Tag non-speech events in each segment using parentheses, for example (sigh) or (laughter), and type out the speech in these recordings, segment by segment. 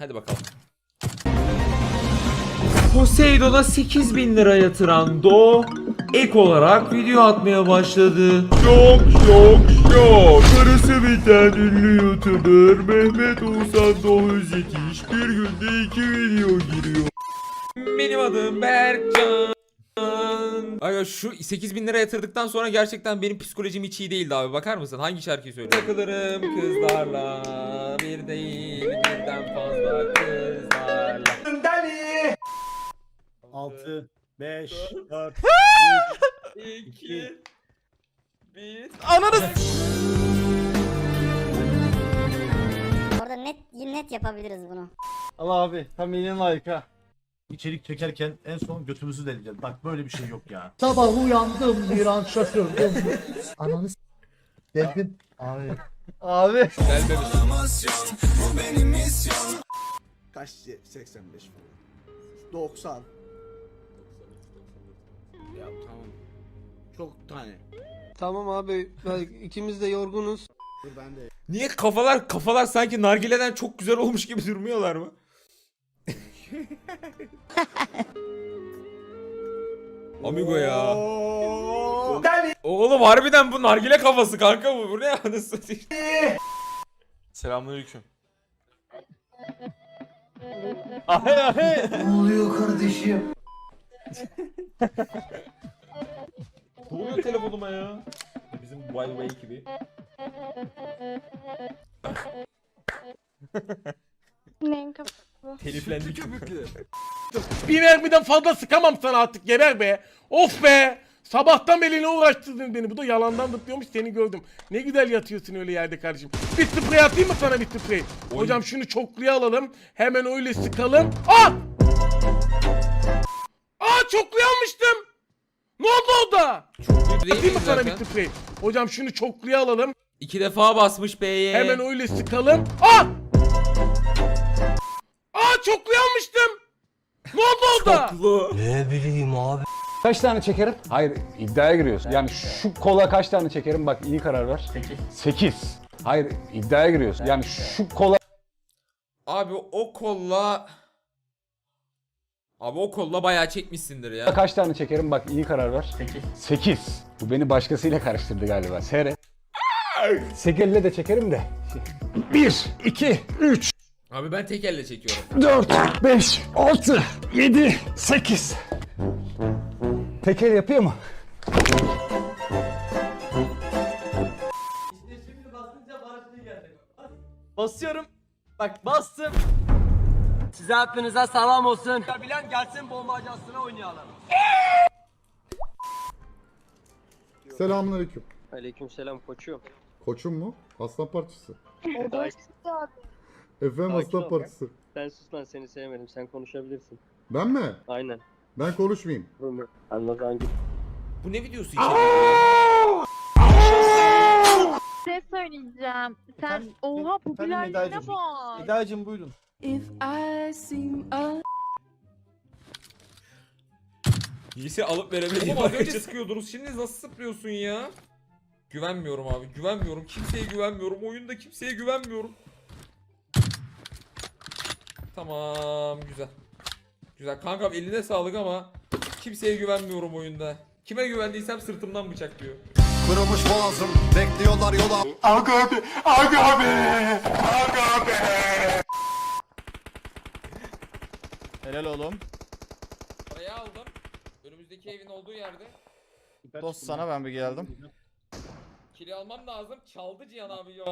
Hadi bakalım. Poseidon'a 8000 lira yatıran Do ek olarak video atmaya başladı. Şok şok şok. Karısı biten ünlü YouTuber Mehmet Oğuzhan Doğuz Yetiş bir günde iki video giriyor. Benim adım Berkcan. Aga şu 8000 lira yatırdıktan sonra gerçekten benim psikolojim hiç iyi değildi abi. Bakar mısın? Hangi şarkıyı söylüyor? Takılırım kızlarla. Bir değil birden fazla kızlarla. 6, 5, 4, 2 1 Orada net net yapabiliriz bunu. Allah abi tam yeni like'a. İçerik çekerken en son götümüzü deleceğiz. Bak böyle bir şey yok ya. (laughs) Sabah uyandım bir an şaşırdım. Ananı s- Delfin. Abi. Abi. Kaç 85 falan. 90. Ya tamam. Çok tane. Tamam abi ben- ikimiz de yorgunuz. Dur ben de. Niye kafalar kafalar sanki nargileden çok güzel olmuş gibi durmuyorlar mı? (laughs) Amigo ya. Oğlum harbiden bu nargile kafası kanka bu. Bu ne anasını (laughs) satayım. Selamünaleyküm. Ahe ahe. Ne oluyor kardeşim? Ne oluyor telefonuma ya? Bizim Huawei gibi. Neyin kapı? Teliflendik. (laughs) Bir mermiden fazla sıkamam sana artık geber be. Of be. Sabahtan beri ne uğraştırdın beni. Bu da yalandan dıtlıyormuş seni gördüm. Ne güzel yatıyorsun öyle yerde kardeşim. Bir sprey atayım mı sana bir sprey? Hocam şunu çokluya alalım. Hemen öyle sıkalım. Aa! Aa çokluya almıştım. Ne oldu o da? Değil Atayım mı sana bir sprey? Hocam şunu çokluya alalım. İki defa basmış B'ye. Hemen öyle sıkalım. Aa! Aa çokluya almıştım. Ne oldu o da? Çoklu. Kaç tane çekerim? Hayır iddiaya giriyorsun. Yani şu kola kaç tane çekerim? Bak iyi karar ver. 8. 8. Hayır iddiaya giriyorsun. Yani şu kola Abi o kolla... Abi o kolla bayağı çekmişsindir ya. kaç tane çekerim? Bak iyi karar ver. 8. 8. Bu beni başkasıyla karıştırdı galiba. Seyret. 8 elle de çekerim de. 1, 2, 3, Abi ben tek elle çekiyorum. 4, 5, 6, 7, 8. Tek el yapıyor mu? Basıyorum. Bak bastım. Size hepinize selam olsun. Bilen gelsin bombacasına oynayalım. Selamünaleyküm. Aleykümselam koçum. Koçum mu? Aslan parçası. O da işte abi. Efendim Sakin aslan ol. parçası. Sen sus lan seni sevmedim. Sen konuşabilirsin. Ben mi? Aynen. Ben konuşmayayım. Anladan git. Bu ne videosu ya? Bir şey söyleyeceğim. Sen Efendim- oha efendim popülerliğine Eda'cığım. bak. Eda'cığım buyurun. Neyse alıp veremediğim Oğlum az önce sıkıyordunuz şimdi nasıl sıplıyorsun ya? Güvenmiyorum abi güvenmiyorum kimseye güvenmiyorum oyunda kimseye güvenmiyorum. Tamam güzel. Güzel kankam eline sağlık ama kimseye güvenmiyorum oyunda. Kime güvendiysem sırtımdan bıçaklıyor. Kırılmış boğazım. Bekliyorlar yola. Helal oğlum. Parayı aldım. Önümüzdeki evin olduğu yerde. Dost sana ben bir geldim. Kili almam lazım. Çaldı Cihan abi ya.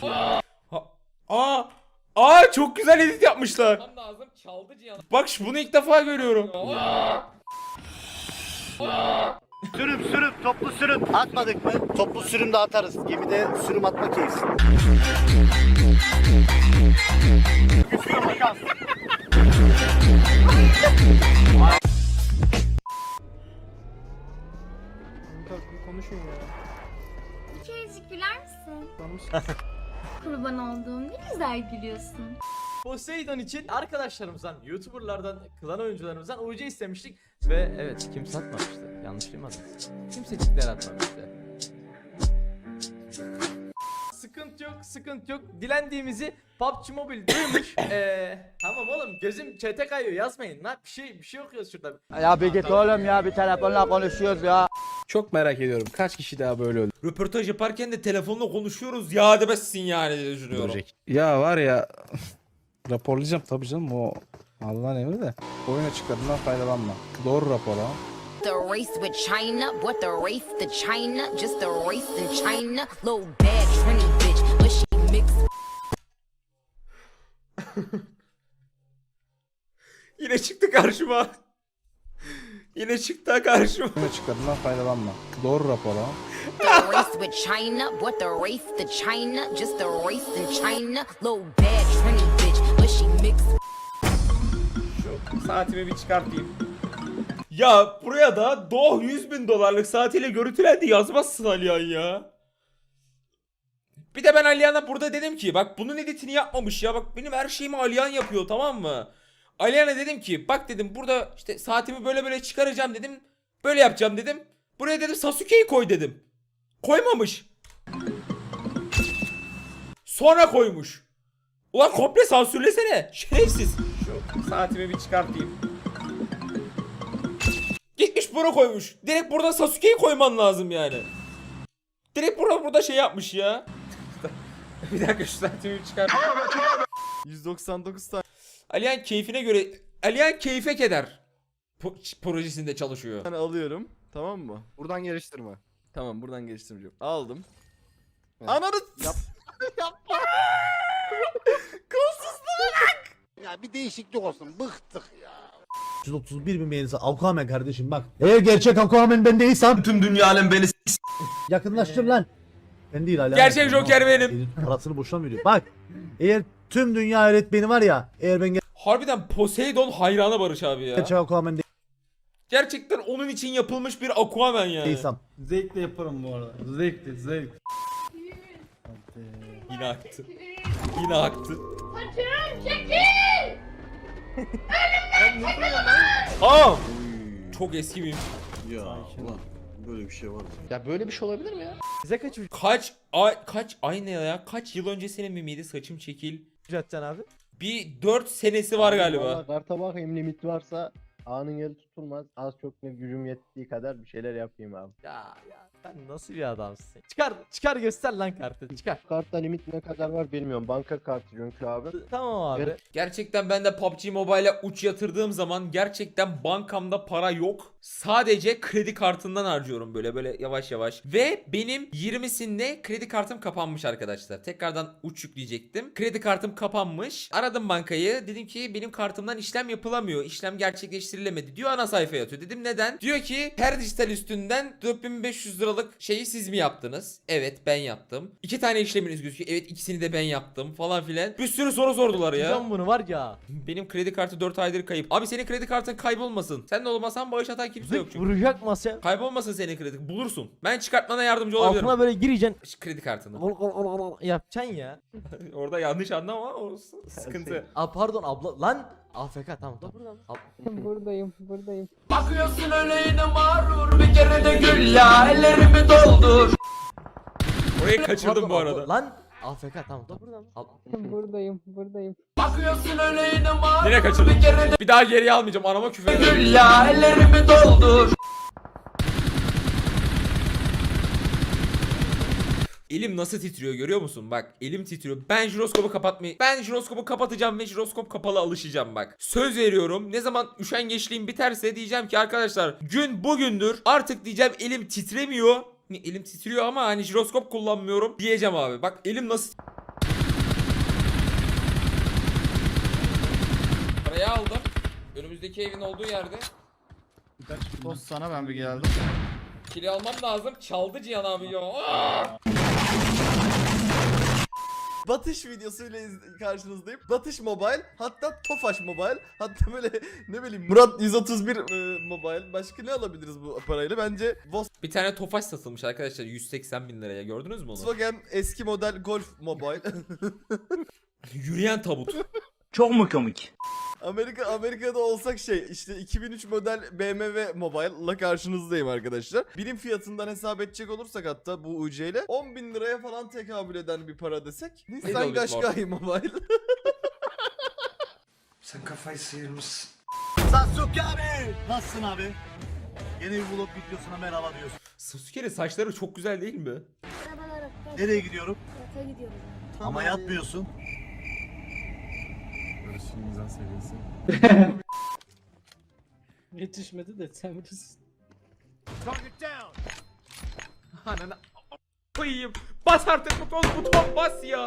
Ha, aa! Aa çok güzel edit yapmışlar. Almam lazım. Çaldı Cihan. Bak şu bunu ilk defa görüyorum. Sürüm sürüm toplu sürüm. Atmadık mı? Toplu sürüm de atarız. Gemide sürüm atma keyfi. Bir kerecik güler misin? Kurban olduğum ne güzel gülüyorsun. Poseidon için arkadaşlarımızdan, YouTuber'lardan, klan oyuncularımızdan UC istemiştik ve evet kimse atmamıştı. Yanlış duymadınız. Kimsecikler atmamıştı. Sıkıntı yok, sıkıntı yok. Dilendiğimizi PUBG Mobile duymuş. Eee (coughs) tamam oğlum gözüm çete kayıyor yazmayın lan. Bir şey bir şey okuyoruz şurada. Ya bir git oğlum ya bir telefonla konuşuyoruz ya. Çok merak ediyorum. Kaç kişi daha böyle öldü? Röportaj yaparken de telefonla konuşuyoruz ya demezsin yani diye düşünüyorum. Ya var ya (laughs) raporlayacağım tabii canım o Allah'ın emri de oyuna çıkarından faydalanma. Doğru rapor ha. The race with China, what the race to China, just a race in China. Little bad Trini (laughs) Yine çıktı karşıma. Yine çıktı karşıma. Çıkarından faydalanma. Doğru rapor ha. the race with China, what the race to China, just a race in China. Little bad Trini bitch, but she mixed Saatimi bir çıkartayım. Ya buraya da Doğ 100 bin dolarlık saatiyle görüntülendi yazmazsın Aliyan ya. Bir de ben Aliyan'a burada dedim ki bak bunun editini yapmamış ya bak benim her şeyimi Aliyan yapıyor tamam mı? Aliyan'a dedim ki bak dedim burada işte saatimi böyle böyle çıkaracağım dedim. Böyle yapacağım dedim. Buraya dedim Sasuke'yi koy dedim. Koymamış. Sonra koymuş. Ulan komple sansürlesene. Şerefsiz. Şu saatimi bir çıkartayım. Gitmiş bunu koymuş. Direkt burada Sasuke'yi koyman lazım yani. Direkt burada burada şey yapmış ya. (laughs) bir dakika şu saatimi bir çıkart. 199 tane Aliyan keyfine göre Aliyan keyfe keder. Po- projesinde çalışıyor. alıyorum. Tamam mı? Buradan geliştirme. Tamam buradan geliştireceğim. Aldım. Ananı Yap. (laughs) (laughs) Ya bir değişiklik olsun bıktık ya. 131 bin beğenisi Aquaman kardeşim bak. Eğer gerçek Aquaman ben değilsem Tüm dünya alem beni yakınlaştır lan. Ben değil hala. Gerçek Joker benim. Parasını boşuna veriyor. Bak eğer tüm dünya öğretmeni var ya eğer ben Harbiden Poseidon hayranı Barış abi ya. gerçek Aquaman Gerçekten onun için yapılmış bir Aquaman yani. değilsem. Zevkle yaparım bu arada. Zevkle zevk. Yine aktı. Yine aktı. Aa! (laughs) Çok eski bir Ya ulan böyle bir şey var. Ya böyle bir şey olabilir mi ya? Bize kaç kaç ay kaç ay ne ya? Kaç yıl öncesinin mimiydi saçım çekil. ücreteceksin abi? Bir 4 senesi var galiba. Karta bakayım limit varsa anın eli tutulmaz. Az çok ne gücüm yettiği kadar bir şeyler yapayım abi. Ya ya sen nasıl bir adamsın? Çıkar çıkar göster lan kartı çıkar. Kartta limit ne kadar var bilmiyorum. Banka kartı çünkü abi. Tamam abi. Gerçekten ben de PUBG Mobile'e uç yatırdığım zaman gerçekten bankamda para yok. Sadece kredi kartından harcıyorum böyle böyle yavaş yavaş. Ve benim 20'sinde kredi kartım kapanmış arkadaşlar. Tekrardan uç yükleyecektim. Kredi kartım kapanmış. Aradım bankayı. Dedim ki benim kartımdan işlem yapılamıyor. İşlem gerçekleştirilemedi diyor ana sayfaya atıyor. Dedim neden? Diyor ki her dijital üstünden 4500 liralık şeyi siz mi yaptınız? Evet ben yaptım. İki tane işleminiz gözüküyor. Evet ikisini de ben yaptım falan filan. Bir sürü soru sordular ya. Yapacağım bunu var ya. Benim kredi kartı 4 aydır kayıp. Abi senin kredi kartın kaybolmasın. Sen de olmasan bağış atan kimse yok çünkü. Vuracak masaya. Kaybolmasın senin kredi. Bulursun. Ben çıkartmana yardımcı olabilirim. Altına böyle gireceksin. Ş- Kredi kartını. Ol, ol, ol, ol, Yapacaksın ya. (laughs) Orada yanlış anlama o s- sıkıntı. Aa pardon abla lan. AFK tamam. tamam. Ab- (laughs) buradayım, buradayım. Bakıyorsun öyle yine mağrur bir kere de gül ya ellerimi doldur. Orayı kaçırdım bu arada. Lan AFK tamam. tamam. Buradayım, buradayım. Bakıyorsun öyle yine mağrur Yine kaçırdım. Bir, kere de... bir daha geriye almayacağım anama küfür ederim. Gül ya ellerimi doldur. Elim nasıl titriyor görüyor musun? Bak elim titriyor. Ben jiroskopu kapatmayı... Ben jiroskopu kapatacağım ve jiroskop kapalı alışacağım bak. Söz veriyorum. Ne zaman üşengeçliğim biterse diyeceğim ki arkadaşlar gün bugündür. Artık diyeceğim elim titremiyor. Elim titriyor ama hani jiroskop kullanmıyorum diyeceğim abi. Bak elim nasıl... Parayı aldım. Önümüzdeki evin olduğu yerde. Dost sana ben bir geldim. Kili almam lazım. Çaldı Cihan abi ya. Aa! (laughs) Batış videosuyla iz- karşınızdayım. Batış Mobile, hatta Tofaş Mobile, hatta böyle ne bileyim Murat 131 e, Mobile. Başka ne alabiliriz bu parayla? Bence Bir tane Tofaş satılmış arkadaşlar 180 bin liraya gördünüz mü onu? Volkswagen eski model Golf Mobile. (laughs) Yürüyen tabut. Çok mu komik? Amerika Amerika'da olsak şey işte 2003 model BMW Mobile'la karşınızdayım arkadaşlar. Birim fiyatından hesap edecek olursak hatta bu UC ile 10 bin liraya falan tekabül eden bir para desek. Nissan. Qashqai Mobile. (laughs) Sen kafayı sıyırmışsın. Sasuke abi. Nasılsın abi? Yeni bir vlog videosuna merhaba diyorsun. Sasuke'nin saçları çok güzel değil mi? Nereye gidiyorum? Yata gidiyoruz. Ama yatmıyorsun. (laughs) Yetişmedi de sen bilirsin. Ananı koyayım. Bas artık buton buton bas ya.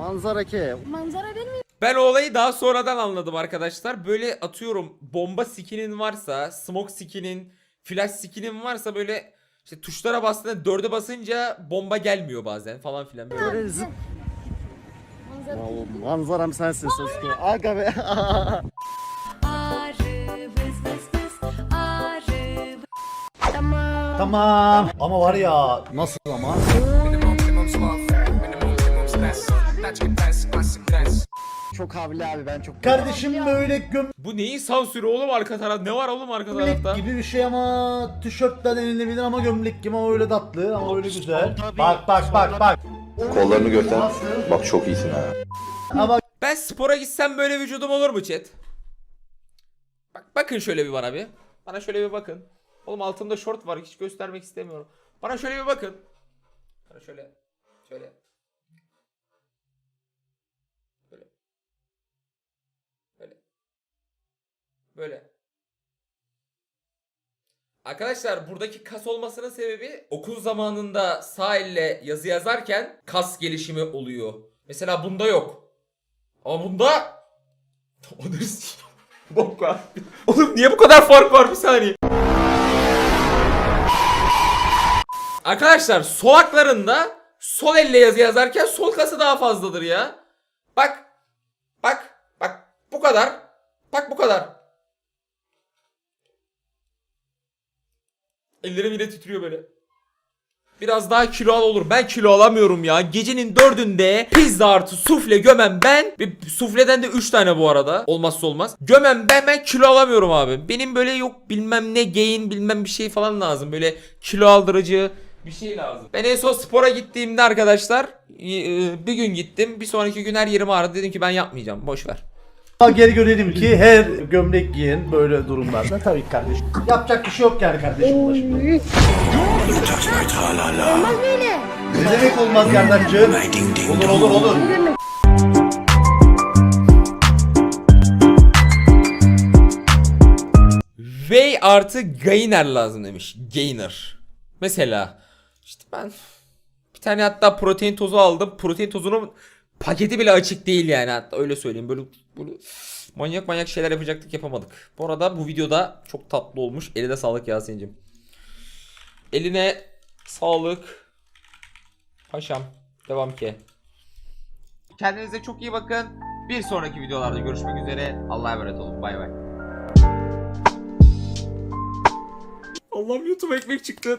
Manzara ke. Manzara benim Ben o olayı daha sonradan anladım arkadaşlar. Böyle atıyorum bomba skinin varsa, smoke skinin, flash skinin varsa böyle işte tuşlara bastığında dörde basınca bomba gelmiyor bazen falan filan böyle. Böyle zıp. Vallahi manzaram sensin Sasuke. Aga be. Tamam. Ama var ya nasıl ama? Çok havli abi ben çok. Kardeşim böyle gömlek Bu neyin sansürü oğlum arka taraf? Ne var oğlum arka tarafta? gibi bir şey ama tişörtten denilebilir ama gömlek gibi ama öyle tatlı ama öyle güzel. Bak bak bak bak. Kollarını göster. Bak çok iyisin ha. Ama Ben spora gitsem böyle vücudum olur mu chat? Bak bakın şöyle bir bana bir. Bana şöyle bir bakın. Oğlum altımda şort var hiç göstermek istemiyorum. Bana şöyle bir bakın. Bana şöyle. Şöyle. Böyle. Böyle. Böyle. Arkadaşlar buradaki kas olmasının sebebi okul zamanında sağ elle yazı yazarken kas gelişimi oluyor. Mesela bunda yok. Ama bunda... (laughs) (laughs) Bok var. Oğlum niye bu kadar fark var bir saniye. Arkadaşlar solaklarında sol elle yazı yazarken sol kası daha fazladır ya. Bak. Bak. Bak. Bu kadar. Bak bu kadar. Ellerim yine titriyor böyle. Biraz daha kilo al olur. Ben kilo alamıyorum ya. Gecenin dördünde pizza artı sufle gömem ben. Ve sufleden de 3 tane bu arada. Olmazsa olmaz. Gömem ben ben kilo alamıyorum abi. Benim böyle yok bilmem ne gain bilmem bir şey falan lazım. Böyle kilo aldırıcı bir şey lazım. Ben en son spora gittiğimde arkadaşlar e, bir gün gittim. Bir sonraki gün her yerim ağrıdı. Dedim ki ben yapmayacağım. Boş ver. Geri görelim ki her gömlek giyen böyle durumlarda tabii ki kardeşim. Yapacak bir şey yok yani kardeşim. ulaşımda. Ne demek olmaz kardeşim? Olur olur olur. Whey artı gainer lazım demiş. Gainer. Mesela işte ben bir tane hatta protein tozu aldım. Protein tozunun paketi bile açık değil yani hatta öyle söyleyeyim. Böyle böyle manyak manyak şeyler yapacaktık yapamadık. Bu arada bu videoda çok tatlı olmuş. Eline sağlık Yasin'cim. Eline sağlık. Paşam. Devam ki. Kendinize çok iyi bakın. Bir sonraki videolarda görüşmek üzere. Allah'a emanet olun. Bay bay. Allah'ım YouTube ekmek çıktı.